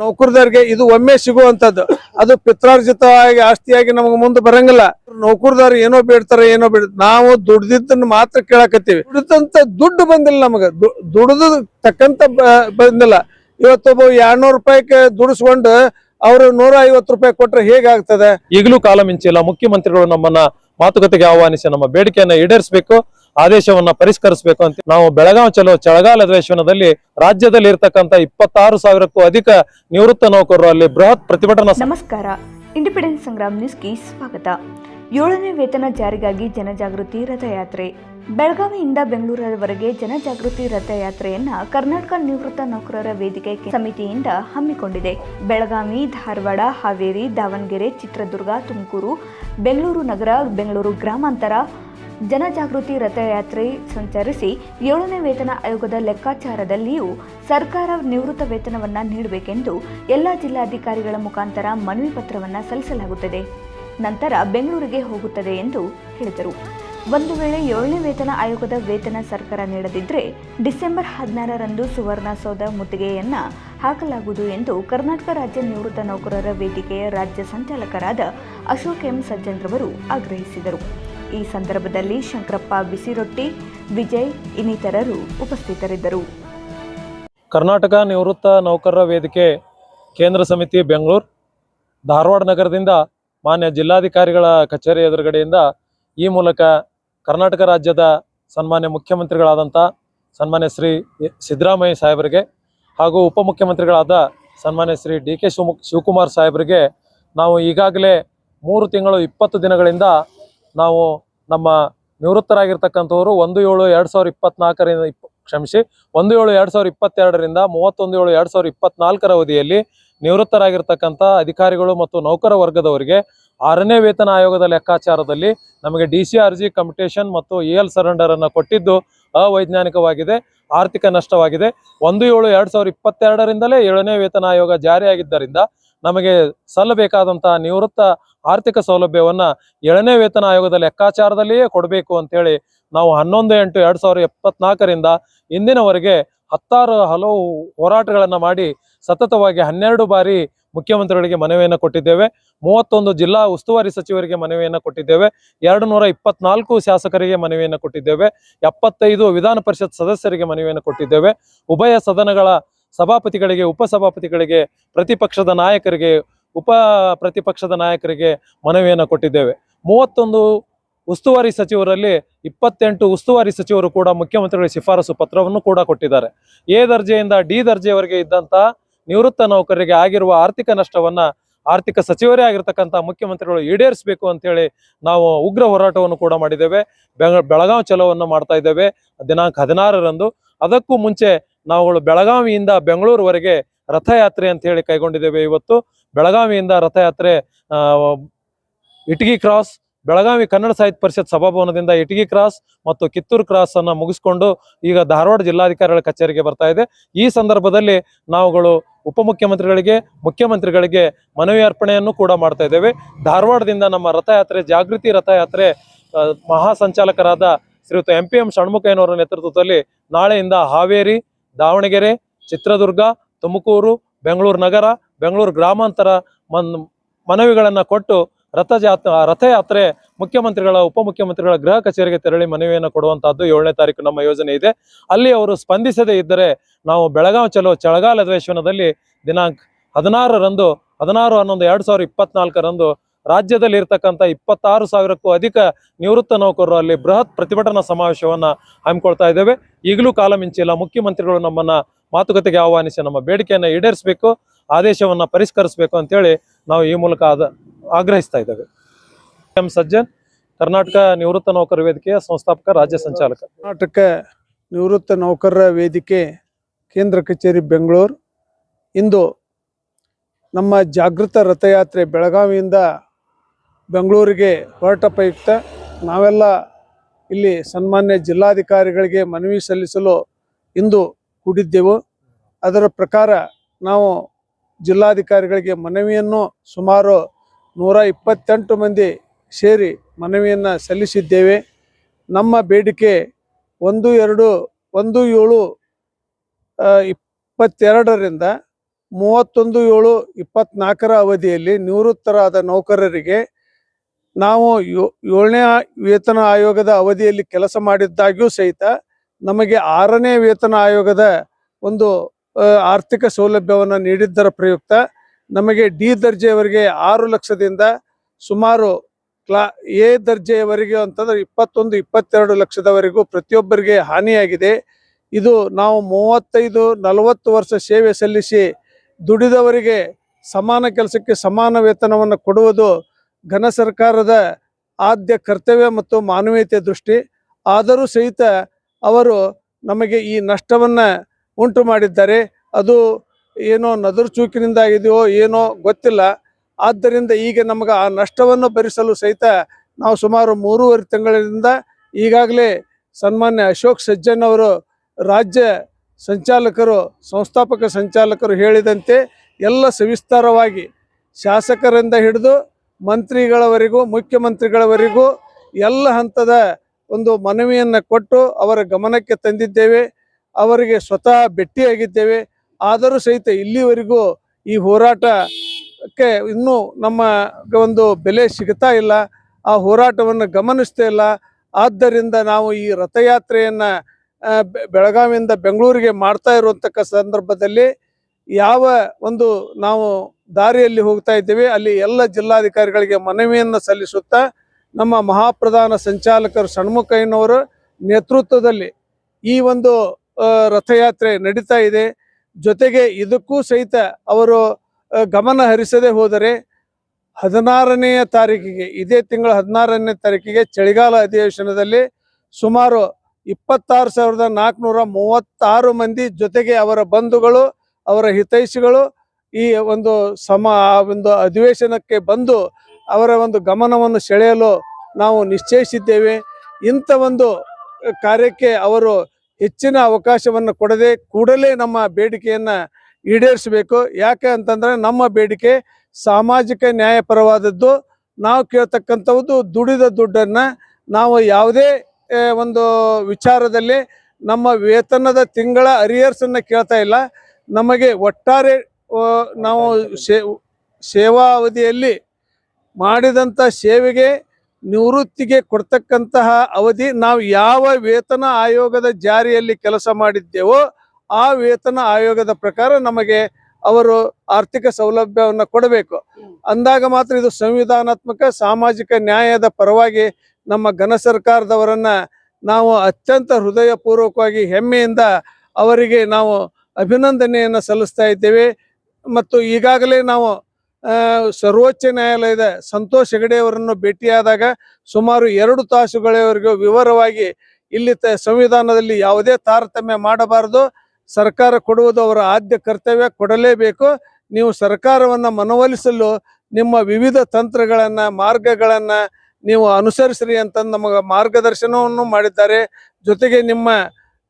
ನೌಕರದಾರಿಗೆ ಇದು ಒಮ್ಮೆ ಸಿಗುವಂತದ್ದು ಅದು ಪಿತ್ರಾರ್ಜಿತವಾಗಿ, ಆಸ್ತಿಯಾಗಿ ನಮಗೆ ಮುಂದೆ ಬರಂಗಿಲ್ಲ. ನೌಕರದಾರ ಏನೋ ಬೇಡ್ತಾರ, ಏನೋ ಬೇಡ. ನಾವು ದುಡ್ದಿದ್ದನ್ನ ಮಾತ್ರ ಕೇಳಾಕತ್ತೀವಿ. ದುಡ್ದಂತ ದುಡ್ಡು ಬಂದಿಲ್ಲ ನಮಗ. ದುಡ್ದು ತಕ್ಕಂತ ಬಂದಿಲ್ಲ. ಇವತ್ತೊಬ್ಬ ಎರಡ್ನೂರು ರೂಪಾಯಿಗೆ ದುಡಿಸ್ಕೊಂಡು ಅವರು ನೂರ ಐವತ್ತು ರೂಪಾಯಿ ಕೊಟ್ರೆ ಹೇಗಾಗ್ತದೆ? ಈಗಲೂ ಕಾಲ ಮಿಂಚಿಲ್ಲ. ಮುಖ್ಯಮಂತ್ರಿಗಳು ನಮ್ಮನ್ನ ಮಾತುಕತೆಗೆ ಆಹ್ವಾನಿಸಿ, ನಮ್ಮ ಬೇಡಿಕೆಯನ್ನ ಈಡೇರಿಸಬೇಕು. ಆದೇಶವನ್ನ ಪರಿಷ್ಕರಿಸಬೇಕು ಅಂತ ನಾವು ಬೆಳಗಾವಿ ಚಲೋ ಚಳಗಾಲ ಅಧಿವೇಶನದಲ್ಲಿ ರಾಜ್ಯದಲ್ಲಿ ಇರ್ತಕ್ಕಂಥ ಇಪ್ಪತ್ತಾರು ಸಾವಿರಕ್ಕೂ ಅಧಿಕ ನಿವೃತ್ತ ನೌಕರರು ಅಲ್ಲಿ ಬೃಹತ್ ಪ್ರತಿಭಟನಾ ನಮಸ್ಕಾರ. ಇಂಡಿಪೆಂಡೆನ್ಸ್ ಸಂಗ್ರಾಮ್ ನ್ಯೂಸ್ಗೆ ಸ್ವಾಗತ. ಏಳನೇ ವೇತನ ಜಾರಿಗಾಗಿ ಜನಜಾಗೃತಿ ರಥಯಾತ್ರೆ. ಬೆಳಗಾವಿಯಿಂದ ಬೆಂಗಳೂರವರೆಗೆ ಜನಜಾಗೃತಿ ರಥಯಾತ್ರೆಯನ್ನ ಕರ್ನಾಟಕ ನಿವೃತ್ತ ನೌಕರರ ವೇದಿಕೆ ಸಮಿತಿಯಿಂದ ಹಮ್ಮಿಕೊಂಡಿದೆ. ಬೆಳಗಾವಿ, ಧಾರವಾಡ, ಹಾವೇರಿ, ದಾವಣಗೆರೆ, ಚಿತ್ರದುರ್ಗ, ತುಮಕೂರು, ಬೆಂಗಳೂರು ನಗರ, ಬೆಂಗಳೂರು ಗ್ರಾಮಾಂತರ ಜನಜಾಗೃತಿ ರಥಯಾತ್ರೆ ಸಂಚರಿಸಿ ಏಳನೇ ವೇತನ ಆಯೋಗದ ಲೆಕ್ಕಾಚಾರದಲ್ಲಿಯೂ ಸರ್ಕಾರ ನಿವೃತ್ತ ವೇತನವನ್ನ ನೀಡಬೇಕೆಂದು ಎಲ್ಲ ಜಿಲ್ಲಾಧಿಕಾರಿಗಳ ಮುಖಾಂತರ ಮನವಿ ಪತ್ರವನ್ನ ಸಲ್ಲಿಸಲಾಗುತ್ತದೆ. ನಂತರ ಬೆಂಗಳೂರಿಗೆ ಹೋಗುತ್ತದೆ ಎಂದು ಹೇಳಿದರು. ಒಂದು ವೇಳೆ ಏಳನೇ ವೇತನ ಆಯೋಗದ ವೇತನ ಸರ್ಕಾರ ನೀಡದಿದ್ದರೆ ಡಿಸೆಂಬರ್ ಹದಿನಾರರಂದು ಸುವರ್ಣಸೌಧ ಮುತ್ತಿಗೆಯನ್ನ ಹಾಕಲಾಗುವುದು ಎಂದು ಕರ್ನಾಟಕ ರಾಜ್ಯ ನಿವೃತ್ತ ನೌಕರರ ವೇದಿಕೆಯ ರಾಜ್ಯ ಸಂಚಾಲಕರಾದ ಅಶೋಕ್ ಎಂ. ಸಜ್ಜನ್ರವರು ಆಗ್ರಹಿಸಿದರು. ಈ ಸಂದರ್ಭದಲ್ಲಿ ಶಂಕರಪ್ಪ ಬಿಸಿರೊಟ್ಟಿ, ವಿಜಯ್ ಇನ್ನಿತರರು ಉಪಸ್ಥಿತರಿದ್ದರು. ಕರ್ನಾಟಕ ನಿವೃತ್ತ ನೌಕರರ ವೇದಿಕೆ, ಕೇಂದ್ರ ಸಮಿತಿ ಬೆಂಗಳೂರು. ಧಾರವಾಡ ನಗರದಿಂದ ಮಾನ್ಯ ಜಿಲ್ಲಾಧಿಕಾರಿಗಳ ಕಚೇರಿ ಎದುರುಗಡೆಯಿಂದ ಈ ಮೂಲಕ ಕರ್ನಾಟಕ ರಾಜ್ಯದ ಸನ್ಮಾನ್ಯ ಮುಖ್ಯಮಂತ್ರಿಗಳಾದಂಥ ಸನ್ಮಾನ್ಯ ಶ್ರೀ ಸಿದ್ದರಾಮಯ್ಯ ಸಾಹೇಬರಿಗೆ ಹಾಗೂ ಉಪಮುಖ್ಯಮಂತ್ರಿಗಳಾದ ಸನ್ಮಾನ್ಯ ಶ್ರೀ ಡಿ ಕೆ ಶಿವಕುಮಾರ್ ಸಾಹೇಬರಿಗೆ ನಾವು ಈಗಾಗಲೇ ಮೂರು ತಿಂಗಳು ಇಪ್ಪತ್ತು ದಿನಗಳಿಂದ ನಾವು ನಮ್ಮ ನಿವೃತ್ತರಾಗಿರ್ತಕ್ಕಂಥವರು ಒಂದು ಏಳು ಎರಡು ಸಾವಿರ ಇಪ್ಪತ್ನಾಲ್ಕರಿಂದ ಇಪ್ಪ, ಕ್ಷಮಿಸಿ, ಒಂದು ಏಳು ಎರಡು ಸಾವಿರ ಇಪ್ಪತ್ತೆರಡರಿಂದ ಮೂವತ್ತೊಂದು ಏಳು ಎರಡು ಸಾವಿರದ ಇಪ್ಪತ್ನಾಲ್ಕರ ಅವಧಿಯಲ್ಲಿ ನಿವೃತ್ತರಾಗಿರ್ತಕ್ಕಂಥ ಅಧಿಕಾರಿಗಳು ಮತ್ತು ನೌಕರ ವರ್ಗದವರಿಗೆ ಆರನೇ ವೇತನ ಆಯೋಗದ ಲೆಕ್ಕಾಚಾರದಲ್ಲಿ ನಮಗೆ ಡಿ ಸಿ ಅರ್ಜಿ ಕಂಪಿಟೇಷನ್ ಮತ್ತು ಇ ಎಲ್ ಸರೆಂಡರ್ ಅನ್ನು ಕೊಟ್ಟಿದ್ದು ಅವೈಜ್ಞಾನಿಕವಾಗಿದೆ, ಆರ್ಥಿಕ ನಷ್ಟವಾಗಿದೆ. ಒಂದು ಏಳು ಎರಡು ಸಾವಿರ ಇಪ್ಪತ್ತೆರಡರಿಂದಲೇ ಏಳನೇ ವೇತನ ಆಯೋಗ ಜಾರಿಯಾಗಿದ್ದರಿಂದ ನಮಗೆ ಸಲ್ಲಬೇಕಾದಂತಹ ನಿವೃತ್ತ ಆರ್ಥಿಕ ಸೌಲಭ್ಯವನ್ನ ಏಳನೇ ವೇತನ ಆಯೋಗದ ಲೆಕ್ಕಾಚಾರದಲ್ಲಿಯೇ ಕೊಡಬೇಕು ಅಂತ ಹೇಳಿ ನಾವು ಹನ್ನೊಂದು ಎಂಟು ಎರಡ್ ಸಾವಿರದ ಎಪ್ಪತ್ನಾಲ್ಕರಿಂದ ಇಂದಿನವರೆಗೆ ಹತ್ತಾರು ಹಲವು ಹೋರಾಟಗಳನ್ನ ಮಾಡಿ ಸತತವಾಗಿ ಹನ್ನೆರಡು ಬಾರಿ ಮುಖ್ಯಮಂತ್ರಿಗಳಿಗೆ ಮನವಿಯನ್ನು ಕೊಟ್ಟಿದ್ದೇವೆ. ಮೂವತ್ತೊಂದು ಜಿಲ್ಲಾ ಉಸ್ತುವಾರಿ ಸಚಿವರಿಗೆ ಮನವಿಯನ್ನು ಕೊಟ್ಟಿದ್ದೇವೆ. ಎರಡು ನೂರ ಇಪ್ಪತ್ನಾಲ್ಕು ಶಾಸಕರಿಗೆ ಮನವಿಯನ್ನು ಕೊಟ್ಟಿದ್ದೇವೆ. ಎಪ್ಪತ್ತೈದು ವಿಧಾನ ಪರಿಷತ್ ಸದಸ್ಯರಿಗೆ ಮನವಿಯನ್ನು ಕೊಟ್ಟಿದ್ದೇವೆ. ಉಭಯ ಸದನಗಳ ಸಭಾಪತಿಗಳಿಗೆ, ಉಪಸಭಾಪತಿಗಳಿಗೆ, ಪ್ರತಿಪಕ್ಷದ ನಾಯಕರಿಗೆ, ಉಪ ಪ್ರತಿಪಕ್ಷದ ನಾಯಕರಿಗೆ ಮನವಿಯನ್ನು ಕೊಟ್ಟಿದ್ದೇವೆ. ಮೂವತ್ತೊಂದು ಉಸ್ತುವಾರಿ ಸಚಿವರಲ್ಲಿ ಇಪ್ಪತ್ತೆಂಟು ಉಸ್ತುವಾರಿ ಸಚಿವರು ಕೂಡ ಮುಖ್ಯಮಂತ್ರಿಗಳ ಶಿಫಾರಸು ಪತ್ರವನ್ನು ಕೂಡ ಕೊಟ್ಟಿದ್ದಾರೆ. ಎ ದರ್ಜೆಯಿಂದ ಡಿ ದರ್ಜೆಯವರೆಗೆ ಇದ್ದಂಥ ನಿವೃತ್ತ ನೌಕರರಿಗೆ ಆಗಿರುವ ಆರ್ಥಿಕ ನಷ್ಟವನ್ನು ಆರ್ಥಿಕ ಸಚಿವರೇ ಆಗಿರ್ತಕ್ಕಂಥ ಮುಖ್ಯಮಂತ್ರಿಗಳು ಈಡೇರಿಸಬೇಕು ಅಂತೇಳಿ ನಾವು ಉಗ್ರ ಹೋರಾಟವನ್ನು ಕೂಡ ಮಾಡಿದ್ದೇವೆ. ಬೆಳಗಾವಿ ಚಲೋವನ್ನು ಮಾಡ್ತಾ ಇದ್ದೇವೆ. ದಿನಾಂಕ ಹದಿನಾರರಂದು. ಅದಕ್ಕೂ ಮುಂಚೆ ನಾವುಗಳು ಬೆಳಗಾವಿಯಿಂದ ಬೆಂಗಳೂರುವರೆಗೆ ರಥಯಾತ್ರೆ ಅಂತ ಹೇಳಿ ಕೈಗೊಂಡಿದ್ದೇವೆ ಇವತ್ತು. ಬೆಳಗಾವಿಯಿಂದ ರಥಯಾತ್ರೆ ಇಟಗಿ ಕ್ರಾಸ್, ಬೆಳಗಾವಿ ಕನ್ನಡ ಸಾಹಿತ್ಯ ಪರಿಷತ್ ಸಭಾಭವನದಿಂದ ಇಟಗಿ ಕ್ರಾಸ್ ಮತ್ತು ಕಿತ್ತೂರು ಕ್ರಾಸ್ ಅನ್ನು ಮುಗಿಸ್ಕೊಂಡು ಈಗ ಧಾರವಾಡ ಜಿಲ್ಲಾಧಿಕಾರಿಗಳ ಕಚೇರಿಗೆ ಬರ್ತಾ ಇದೆ. ಈ ಸಂದರ್ಭದಲ್ಲಿ ನಾವುಗಳು ಉಪಮುಖ್ಯಮಂತ್ರಿಗಳಿಗೆ, ಮುಖ್ಯಮಂತ್ರಿಗಳಿಗೆ ಮನವಿ ಅರ್ಪಣೆಯನ್ನು ಕೂಡ ಮಾಡ್ತಾ ಇದ್ದೇವೆ. ಧಾರವಾಡದಿಂದ ನಮ್ಮ ರಥಯಾತ್ರೆ, ಜಾಗೃತಿ ರಥಯಾತ್ರೆ ಮಹಾ ಸಂಚಾಲಕರಾದ ಶ್ರೀಯುತ ಎಂ ಪಿ ಎಂ ಷಣ್ಮುಖಯ್ಯನವರ ನೇತೃತ್ವದಲ್ಲಿ ನಾಳೆಯಿಂದ ಹಾವೇರಿ ದಾವಣಗೆರೆ, ಚಿತ್ರದುರ್ಗ, ತುಮಕೂರು, ಬೆಂಗಳೂರು ನಗರ, ಬೆಂಗಳೂರು ಗ್ರಾಮಾಂತರ ಮನ್ ಮನವಿಗಳನ್ನು ಕೊಟ್ಟು ರಥಜಾತ್ ರಥಯಾತ್ರೆ ಮುಖ್ಯಮಂತ್ರಿಗಳ, ಉಪಮುಖ್ಯಮಂತ್ರಿಗಳ ಗೃಹ ಕಚೇರಿಗೆ ತೆರಳಿ ಮನವಿಯನ್ನು ಕೊಡುವಂತಹದ್ದು ಏಳನೇ ತಾರೀಕು ನಮ್ಮ ಯೋಜನೆ ಇದೆ. ಅಲ್ಲಿ ಅವರು ಸ್ಪಂದಿಸದೇ ಇದ್ದರೆ ನಾವು ಬೆಳಗಾವಿ ಚಲೋ ಚಳಗಾಲ ಅಧಿವೇಶನದಲ್ಲಿ ದಿನಾಂಕ ಹದಿನಾರರಂದು, ಹದಿನಾರು ಹನ್ನೊಂದು, ಎರಡು ಸಾವಿರದ ಇಪ್ಪತ್ನಾಲ್ಕರಂದು ರಾಜ್ಯದಲ್ಲಿ ಇರ್ತಕ್ಕಂಥ ಇಪ್ಪತ್ತಾರು ಸಾವಿರಕ್ಕೂ ಅಧಿಕ ನಿವೃತ್ತ ನೌಕರರು ಅಲ್ಲಿ ಬೃಹತ್ ಪ್ರತಿಭಟನಾ ಸಮಾವೇಶವನ್ನ ಹಮ್ಮಿಕೊಳ್ತಾ ಇದ್ದೇವೆ. ಈಗಲೂ ಕಾಲ ಮಿಂಚಿಲ್ಲ ಮುಖ್ಯಮಂತ್ರಿಗಳು ನಮ್ಮನ್ನ ಮಾತುಕತೆಗೆ ಆಹ್ವಾನಿಸಿ ನಮ್ಮ ಬೇಡಿಕೆಯನ್ನು ಈಡೇರಿಸಬೇಕು, ಆದೇಶವನ್ನ ಪರಿಷ್ಕರಿಸಬೇಕು ಅಂತೇಳಿ ನಾವು ಈ ಮೂಲಕ ಆದ ಆಗ್ರಹಿಸ್ತಾ ಇದ್ದೇವೆ. ಎಂ ಸಜ್ಜನ್, ಕರ್ನಾಟಕ ನಿವೃತ್ತ ನೌಕರ ವೇದಿಕೆಯ ಸಂಸ್ಥಾಪಕ, ರಾಜ್ಯ ಸಂಚಾಲಕ. ಕರ್ನಾಟಕ ನಿವೃತ್ತ ನೌಕರರ ವೇದಿಕೆ ಕೇಂದ್ರ ಕಚೇರಿ ಬೆಂಗಳೂರು. ಇಂದು ನಮ್ಮ ಜಾಗೃತ ರಥಯಾತ್ರೆ ಬೆಳಗಾವಿಯಿಂದ ಬೆಂಗಳೂರಿಗೆ ಹೊರಟ ಪ್ರಯುಕ್ತ ನಾವೆಲ್ಲ ಇಲ್ಲಿ ಸನ್ಮಾನ್ಯ ಜಿಲ್ಲಾಧಿಕಾರಿಗಳಿಗೆ ಮನವಿ ಸಲ್ಲಿಸಲು ಇಂದು ಕೂಡಿದ್ದೆವು. ಅದರ ಪ್ರಕಾರ ನಾವು ಜಿಲ್ಲಾಧಿಕಾರಿಗಳಿಗೆ ಮನವಿಯನ್ನು ಸುಮಾರು ನೂರ ಇಪ್ಪತ್ತೆಂಟು ಮಂದಿ ಸೇರಿ ಮನವಿಯನ್ನು ಸಲ್ಲಿಸಿದ್ದೇವೆ. ನಮ್ಮ ಬೇಡಿಕೆ ಒಂದು ಎರಡು ಒಂದು ಏಳು ಇಪ್ಪತ್ತೆರಡರಿಂದ ಮೂವತ್ತೊಂದು ಏಳು ಇಪ್ಪತ್ತ್ನಾಲ್ಕರ ಅವಧಿಯಲ್ಲಿ ನಿವೃತ್ತರಾದ ನೌಕರರಿಗೆ ನಾವು ಏಳನೇ ವೇತನ ಆಯೋಗದ ಅವಧಿಯಲ್ಲಿ ಕೆಲಸ ಮಾಡಿದ್ದಾಗ್ಯೂ ಸಹಿತ ನಮಗೆ ಆರನೇ ವೇತನ ಆಯೋಗದ ಒಂದು ಆರ್ಥಿಕ ಸೌಲಭ್ಯವನ್ನು ನೀಡಿದ್ದರ ಪ್ರಯುಕ್ತ ನಮಗೆ ಡಿ ದರ್ಜೆಯವರೆಗೆ ಆರು ಲಕ್ಷದಿಂದ ಸುಮಾರು ಕ್ಲಾ, ಎ ದರ್ಜೆಯವರೆಗೆ ಅಂತಂದ್ರೆ ಇಪ್ಪತ್ತೊಂದು, ಇಪ್ಪತ್ತೆರಡು ಲಕ್ಷದವರೆಗೂ ಪ್ರತಿಯೊಬ್ಬರಿಗೆ ಹಾನಿಯಾಗಿದೆ. ಇದು ನಾವು ಮೂವತ್ತೈದು, ನಲವತ್ತು ವರ್ಷ ಸೇವೆ ಸಲ್ಲಿಸಿ ದುಡಿದವರಿಗೆ ಸಮಾನ ಕೆಲಸಕ್ಕೆ ಸಮಾನ ವೇತನವನ್ನು ಕೊಡುವುದು ಘನ ಸರ್ಕಾರದ ಆದ್ಯ ಕರ್ತವ್ಯ ಮತ್ತು ಮಾನವೀಯತೆ ದೃಷ್ಟಿ, ಆದರೂ ಸಹಿತ ಅವರು ನಮಗೆ ಈ ನಷ್ಟವನ್ನು ಉಂಟು ಮಾಡಿದ್ದಾರೆ. ಅದು ಏನೋ ನದುರು ಚೂಕಿನಿಂದ ಆಗಿದೆಯೋ ಏನೋ ಗೊತ್ತಿಲ್ಲ. ಆದ್ದರಿಂದ ಈಗ ನಮಗೆ ಆ ನಷ್ಟವನ್ನು ಭರಿಸಲು ಸಹಿತ ನಾವು ಸುಮಾರು ಮೂರುವರೆ ತಿಂಗಳಿಂದ ಈಗಾಗಲೇ ಸನ್ಮಾನ್ಯ ಅಶೋಕ್ ಸಜ್ಜನ್ ಅವರು ರಾಜ್ಯ ಸಂಚಾಲಕರು, ಸಂಸ್ಥಾಪಕ ಸಂಚಾಲಕರು ಹೇಳಿದಂತೆ ಎಲ್ಲ ಸವಿಸ್ತಾರವಾಗಿ ಶಾಸಕರಿಂದ ಹಿಡಿದು ಮಂತ್ರಿಗಳವರೆಗೂ, ಮುಖ್ಯಮಂತ್ರಿಗಳವರೆಗೂ ಎಲ್ಲ ಹಂತದ ಒಂದು ಮನವಿಯನ್ನು ಕೊಟ್ಟು ಅವರ ಗಮನಕ್ಕೆ ತಂದಿದ್ದೇವೆ. ಅವರಿಗೆ ಸ್ವತಃ ಭೇಟಿಯಾಗಿದ್ದೇವೆ. ಆದರೂ ಸಹಿತ ಇಲ್ಲಿವರೆಗೂ ಈ ಹೋರಾಟಕ್ಕೆ ಇನ್ನೂ ನಮ್ಮ ಒಂದು ಬೆಲೆ ಸಿಗ್ತಾ ಇಲ್ಲ. ಆ ಹೋರಾಟವನ್ನು ಗಮನಿಸ್ತಾ ಇಲ್ಲ. ಆದ್ದರಿಂದ ನಾವು ಈ ರಥಯಾತ್ರೆಯನ್ನು ಬೆಳಗಾವಿಯಿಂದ ಬೆಂಗಳೂರಿಗೆ ಮಾಡ್ತಾ ಇರುವಂತಕ್ಕ ಸಂದರ್ಭದಲ್ಲಿ ಯಾವ ಒಂದು ನಾವು ದಾರಿಯಲ್ಲಿ ಹೋಗ್ತಾ ಇದ್ದೇವೆ, ಅಲ್ಲಿ ಎಲ್ಲ ಜಿಲ್ಲಾಧಿಕಾರಿಗಳಿಗೆ ಮನವಿಯನ್ನು ಸಲ್ಲಿಸುತ್ತಾ ನಮ್ಮ ಮಹಾಪ್ರಧಾನ ಸಂಚಾಲಕರು ಷಣ್ಮುಖಯ್ಯನವರ ನೇತೃತ್ವದಲ್ಲಿ ಈ ಒಂದು ರಥಯಾತ್ರೆ ನಡೀತಾ ಇದೆ. ಜೊತೆಗೆ ಇದಕ್ಕೂ ಸಹಿತ ಅವರು ಗಮನ ಹರಿಸದೆ ಹೋದರೆ ಹದಿನಾರನೆಯ ತಾರೀಕಿಗೆ, ಇದೇ ತಿಂಗಳ ಹದಿನಾರನೇ ತಾರೀಕಿಗೆ ಚಳಿಗಾಲ ಅಧಿವೇಶನದಲ್ಲಿ ಸುಮಾರು ಇಪ್ಪತ್ತಾರು ಸಾವಿರದ ನಾಲ್ಕುನೂರ ಮೂವತ್ತಾರು ಮಂದಿ ಜೊತೆಗೆ ಅವರ ಬಂಧುಗಳು ಅವರ ಹಿತೈಷಿಗಳು ಈ ಒಂದು ಸಮ ಒಂದು ಅಧಿವೇಶನಕ್ಕೆ ಬಂದು ಅವರ ಒಂದು ಗಮನವನ್ನು ಸೆಳೆಯಲು ನಾವು ನಿಶ್ಚಯಿಸಿದ್ದೇವೆ. ಇಂಥ ಒಂದು ಕಾರ್ಯಕ್ಕೆ ಅವರು ಹೆಚ್ಚಿನ ಅವಕಾಶವನ್ನು ಕೊಡದೆ ಕೂಡಲೇ ನಮ್ಮ ಬೇಡಿಕೆಯನ್ನು ಈಡೇರಿಸಬೇಕು. ಯಾಕೆ ಅಂತಂದ್ರೆ ನಮ್ಮ ಬೇಡಿಕೆ ಸಾಮಾಜಿಕ ನ್ಯಾಯಪರವಾದದ್ದು ನಾವು ಕೇಳ್ತಕ್ಕಂಥದ್ದು ದುಡಿದ ದುಡ್ಡನ್ನು ನಾವು ಯಾವುದೇ ಒಂದು ವಿಚಾರದಲ್ಲಿ ನಮ್ಮ ವೇತನದ ತಿಂಗಳ ಅರಿಯರ್ಸನ್ನು ಕೇಳ್ತಾ ಇಲ್ಲ. ನಮಗೆ ಒಟ್ಟಾರೆ ನಾವು ಸೇವಾ ಅವಧಿಯಲ್ಲಿ ಮಾಡಿದಂಥ ಸೇವೆಗೆ ನಿವೃತ್ತಿಗೆ ಕೊಡ್ತಕ್ಕಂತಹ ಅವಧಿ ನಾವು ಯಾವ ವೇತನ ಆಯೋಗದ ಜಾರಿಯಲ್ಲಿ ಕೆಲಸ ಮಾಡಿದ್ದೇವೋ ಆ ವೇತನ ಆಯೋಗದ ಪ್ರಕಾರ ನಮಗೆ ಅವರು ಆರ್ಥಿಕ ಸೌಲಭ್ಯವನ್ನು ಕೊಡಬೇಕು. ಅಂದಾಗ ಮಾತ್ರ ಇದು ಸಂವಿಧಾನಾತ್ಮಕ ಸಾಮಾಜಿಕ ನ್ಯಾಯದ ಪರವಾಗಿ ನಮ್ಮ ಘನ ಸರ್ಕಾರದವರನ್ನು ನಾವು ಅತ್ಯಂತ ಹೃದಯಪೂರ್ವಕವಾಗಿ ಹೆಮ್ಮೆಯಿಂದ ಅವರಿಗೆ ನಾವು ಅಭಿನಂದನೆಯನ್ನು ಸಲ್ಲಿಸ್ತಾ ಇದ್ದೇವೆ. ಮತ್ತು ಈಗಾಗಲೇ ನಾವು ಸರ್ವೋಚ್ಚ ನ್ಯಾಯಾಲಯದ ಸಂತೋಷ್ ಹೆಗಡೆ ಅವರನ್ನು ಭೇಟಿಯಾದಾಗ ಸುಮಾರು ಎರಡು ತಾಸುಗಳವರೆಗೂ ವಿವರವಾಗಿ ಇಲ್ಲಿ ಸಂವಿಧಾನದಲ್ಲಿ ಯಾವುದೇ ತಾರತಮ್ಯ ಮಾಡಬಾರದು. ಸರ್ಕಾರ ಕೊಡುವುದು ಅವರ ಆದ್ಯ ಕರ್ತವ್ಯ, ಕೊಡಲೇಬೇಕು. ನೀವು ಸರ್ಕಾರವನ್ನು ಮನವೊಲಿಸಲು ನಿಮ್ಮ ವಿವಿಧ ತಂತ್ರಗಳನ್ನ, ಮಾರ್ಗಗಳನ್ನ ನೀವು ಅನುಸರಿಸ್ರಿ ಅಂತ ನಮಗೆ ಮಾರ್ಗದರ್ಶನವನ್ನು ಮಾಡಿದ್ದಾರೆ. ಜೊತೆಗೆ ನಿಮ್ಮ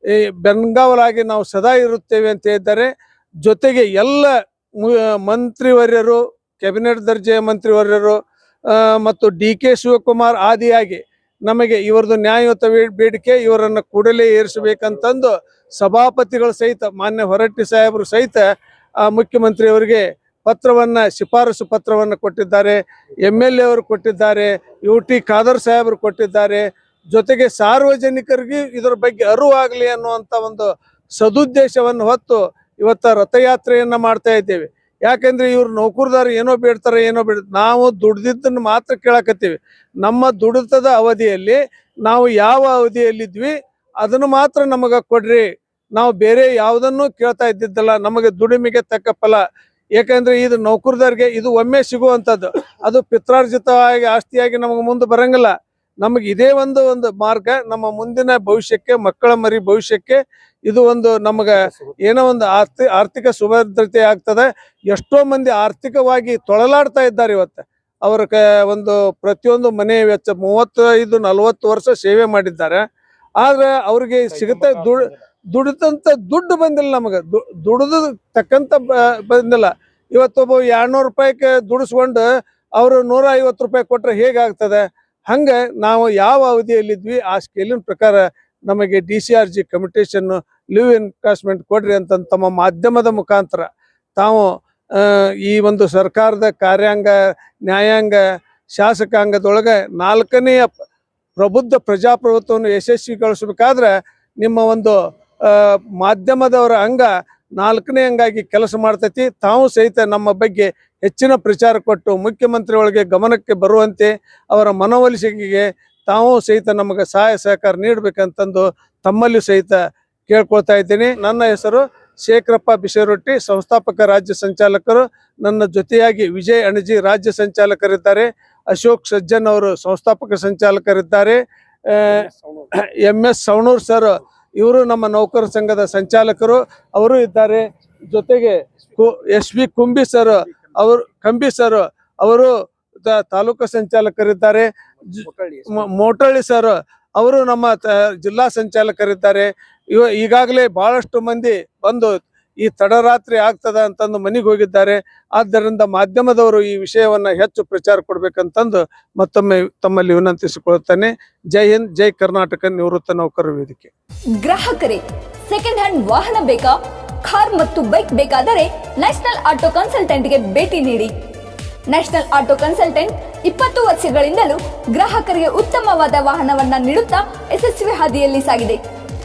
ಈ ಬೆಂಗಾವಲಾಗಿ ನಾವು ಸದಾ ಇರುತ್ತೇವೆ ಅಂತ ಹೇಳಿದ್ದಾರೆ. ಜೊತೆಗೆ ಎಲ್ಲ ಮಂತ್ರಿವರ್ಯರು ಕ್ಯಾಬಿನೆಟ್ ದರ್ಜೆಯ ಮಂತ್ರಿವರ್ಯರು ಮತ್ತು ಡಿ ಕೆ ಶಿವಕುಮಾರ್ ಆದಿಯಾಗಿ ನಮಗೆ ಇವರದು ನ್ಯಾಯಯುತ ಬೇಡಿಕೆ ಇವರನ್ನು ಕೂಡಲೇ ಏರಿಸಬೇಕಂತಂದು ಸಭಾಪತಿಗಳು ಸಹಿತ, ಮಾನ್ಯ ಹೊರಟ್ಟಿ ಸಾಹೇಬರು ಸಹಿತ, ಆ ಮುಖ್ಯಮಂತ್ರಿಯವರಿಗೆ ಪತ್ರವನ್ನ, ಶಿಫಾರಸು ಪತ್ರವನ್ನು ಕೊಟ್ಟಿದ್ದಾರೆ. ಎಂ ಎಲ್ ಎ ಅವರು ಕೊಟ್ಟಿದ್ದಾರೆ. ಯು ಟಿ ಖಾದರ್ ಸಾಹೇಬರು ಕೊಟ್ಟಿದ್ದಾರೆ. ಜೊತೆಗೆ ಸಾರ್ವಜನಿಕರಿಗೆ ಇದರ ಬಗ್ಗೆ ಅರಿವಾಗಲಿ ಅನ್ನುವಂಥ ಒಂದು ಸದುದ್ದೇಶವನ್ನು ಹೊತ್ತು ಇವತ್ತ ರಥಯಾತ್ರೆಯನ್ನು ಮಾಡ್ತಾ ಇದ್ದೇವೆ. ಯಾಕಂದ್ರೆ ಇವ್ರು ನೌಕರದಾರ ಏನೋ ಬೇಡ್ತಾರೆ, ಏನೋ ಬೇಡ ನಾವು ದುಡ್ದಿದ್ದನ್ನು ಮಾತ್ರ ಕೇಳಕತ್ತೀವಿ. ನಮ್ಮ ದುಡಿತದ ಅವಧಿಯಲ್ಲಿ ನಾವು ಯಾವ ಅವಧಿಯಲ್ಲಿದ್ವಿ, ಅದನ್ನು ಮಾತ್ರ ನಮಗೆ ಕೊಡ್ರಿ. ನಾವು ಬೇರೆ ಯಾವುದನ್ನು ಕೇಳ್ತಾ ಇದ್ದಿದ್ದಲ್ಲ, ನಮಗೆ ದುಡಿಮೆಗೆ ತಕ್ಕ ಫಲ. ಯಾಕಂದ್ರೆ ಇದು ನೌಕರದಾರಿಗೆ ಇದು ಒಮ್ಮೆ ಸಿಗುವಂಥದ್ದು ಅದು ಪಿತ್ರಾರ್ಜಿತವಾಗಿ ಆಸ್ತಿಯಾಗಿ ನಮಗೆ ಮುಂದೆ ಬರಂಗಿಲ್ಲ. ನಮಗೆ ಇದೇ ಒಂದು ಒಂದು ಮಾರ್ಗ ನಮ್ಮ ಮುಂದಿನ ಭವಿಷ್ಯಕ್ಕೆ ಮಕ್ಕಳ ಮರಿ ಭವಿಷ್ಯಕ್ಕೆ ಇದು ಒಂದು ನಮಗ ಏನೋ ಒಂದು ಆರ್ಥಿ ಆರ್ಥಿಕ ಸುಭದ್ರತೆ ಆಗ್ತದೆ. ಎಷ್ಟೋ ಮಂದಿ ಆರ್ಥಿಕವಾಗಿ ತೊಳಲಾಡ್ತಾ ಇದ್ದಾರೆ ಇವತ್ತು. ಅವರ ಕ ಒಂದು ಪ್ರತಿಯೊಂದು ಮನೆ ವೆಚ್ಚ ಮೂವತ್ತೈದು ನಲವತ್ತು ವರ್ಷ ಸೇವೆ ಮಾಡಿದ್ದಾರೆ. ಆದರೆ ಅವ್ರಿಗೆ ಸಿಗುತ್ತೆ ದುಡ್ ದುಡಿದಂತ ದುಡ್ಡು ಬಂದಿಲ್ಲ ನಮಗೆ. ದುಡಿದು ತಕ್ಕಂತ ಬಂದಿಲ್ಲ. ಇವತ್ತೊಬ್ಬ ಎರಡ್ನೂರು ರೂಪಾಯಿಗೆ ದುಡಿಸ್ಕೊಂಡು ಅವರು ನೂರ ಐವತ್ತು ರೂಪಾಯಿ ಕೊಟ್ರೆ ಹೇಗಾಗ್ತದೆ? ಹಂಗೆ ನಾವು ಯಾವ ಅವಧಿಯಲ್ಲಿದ್ವಿ, ಆ ಸ್ಕೇಲಿನ ಪ್ರಕಾರ ನಮಗೆ D C R G commutation leave encashment ಕೊಡ್ರಿ ಅಂತ ತಮ್ಮ ಮಾಧ್ಯಮದ ಮುಖಾಂತರ ತಾವು ಈ ಒಂದು ಸರ್ಕಾರದ ಕಾರ್ಯಾಂಗ, ನ್ಯಾಯಾಂಗ, ಶಾಸಕಾಂಗದೊಳಗೆ ನಾಲ್ಕನೆಯ ಪ್ರಬುದ್ಧ ಪ್ರಜಾಪ್ರಭುತ್ವವನ್ನು ಯಶಸ್ವಿಗೊಳಿಸಬೇಕಾದ್ರೆ ನಿಮ್ಮ ಒಂದು ಮಾಧ್ಯಮದವರ ಅಂಗ ನಾಲ್ಕನೇ ಹಂಗಾಗಿ ಕೆಲಸ ಮಾಡ್ತೈತಿ. ತಾವು ಸಹಿತ ನಮ್ಮ ಬಗ್ಗೆ ಹೆಚ್ಚಿನ ಪ್ರಚಾರ ಕೊಟ್ಟು ಮುಖ್ಯಮಂತ್ರಿ ಒಳಗೆ ಗಮನಕ್ಕೆ ಬರುವಂತೆ ಅವರ ಮನವೊಲಿಸಿಕೆಗೆ ತಾವು ಸಹಿತ ನಮಗೆ ಸಹಾಯ ಸಹಕಾರ ನೀಡಬೇಕಂತಂದು ತಮ್ಮಲ್ಲಿ ಸಹಿತ ಕೇಳ್ಕೊಳ್ತಾ ಇದ್ದೀನಿ. ನನ್ನ ಹೆಸರು ಶೇಖರಪ್ಪ ಬಿಸಿರೊಟ್ಟಿ ಸಂಸ್ಥಾಪಕ ರಾಜ್ಯ ಸಂಚಾಲಕರು. ನನ್ನ ಜೊತೆಯಾಗಿ ವಿಜಯ್ ಅಣಜಿ ರಾಜ್ಯ ಸಂಚಾಲಕರಿದ್ದಾರೆ. ಅಶೋಕ್ ಸಜ್ಜನ್ ಅವರು ಸಂಸ್ಥಾಪಕ ಸಂಚಾಲಕರಿದ್ದಾರೆ. M S. ಸವಣೂರ್ ಸರ್ ಇವರು ನಮ್ಮ ನೌಕರ ಸಂಘದ ಸಂಚಾಲಕರು, ಅವರು ಇದ್ದಾರೆ. ಜೊತೆಗೆ ಎಸ್ ವಿ ಕುಂಬಿ ಸರ್ ಅವರು, ಕಂಬಿ ಸರ್ ಅವರು ತಾಲೂಕು ಸಂಚಾಲಕರಿದ್ದಾರೆ. ಮೋಟಳ್ಳಿ ಸರ್ ಅವರು ನಮ್ಮ ಜಿಲ್ಲಾ ಸಂಚಾಲಕರಿದ್ದಾರೆ. ಇವ, ಈಗಾಗಲೇ ಬಹಳಷ್ಟು ಮಂದಿ ಬಂದು ಈ ತಡರಾತ್ರಿ ಆಗ್ತದ ಅಂತಂದು ಮನೆಗೆ ಹೋಗಿದ್ದಾರೆ. ಆದ್ದರಿಂದ ಮಾಧ್ಯಮದವರು ಈ ವಿಷಯವನ್ನ ಹೆಚ್ಚು ಪ್ರಚಾರ ಕೊಡ್ಬೇಕಂತಂದು ಮತ್ತೊಮ್ಮೆ ತಮ್ಮಲ್ಲಿ ವಿನಂತಿಸಿಕೊಳ್ಳುತ್ತೇನೆ. ಜೈ ಹಿಂದ್, ಜೈ ಕರ್ನಾಟಕ ನಿವೃತ್ತ ನೌಕರ ವೇದಿಕೆ. ಗ್ರಾಹಕರೇ ಸೆಕೆಂಡ್ ಹ್ಯಾಂಡ್ ವಾಹನ ಬೇಕಾ? ಕಾರ್ ಮತ್ತು ಬೈಕ್ ಬೇಕಾದರೆ ನ್ಯಾಷನಲ್ ಆಟೋ ಕನ್ಸಲ್ಟೆಂಟ್ಗೆ ಭೇಟಿ ನೀಡಿ. ನ್ಯಾಷನಲ್ ಆಟೋ ಕನ್ಸಲ್ಟೆಂಟ್ ಇಪ್ಪತ್ತು ವರ್ಷಗಳಿಂದಲೂ ಗ್ರಾಹಕರಿಗೆ ಉತ್ತಮವಾದ ವಾಹನವನ್ನ ನೀಡುತ್ತಾ ಯಶಸ್ವಿ ಹಾದಿಯಲ್ಲಿ ಸಾಗಿದೆ.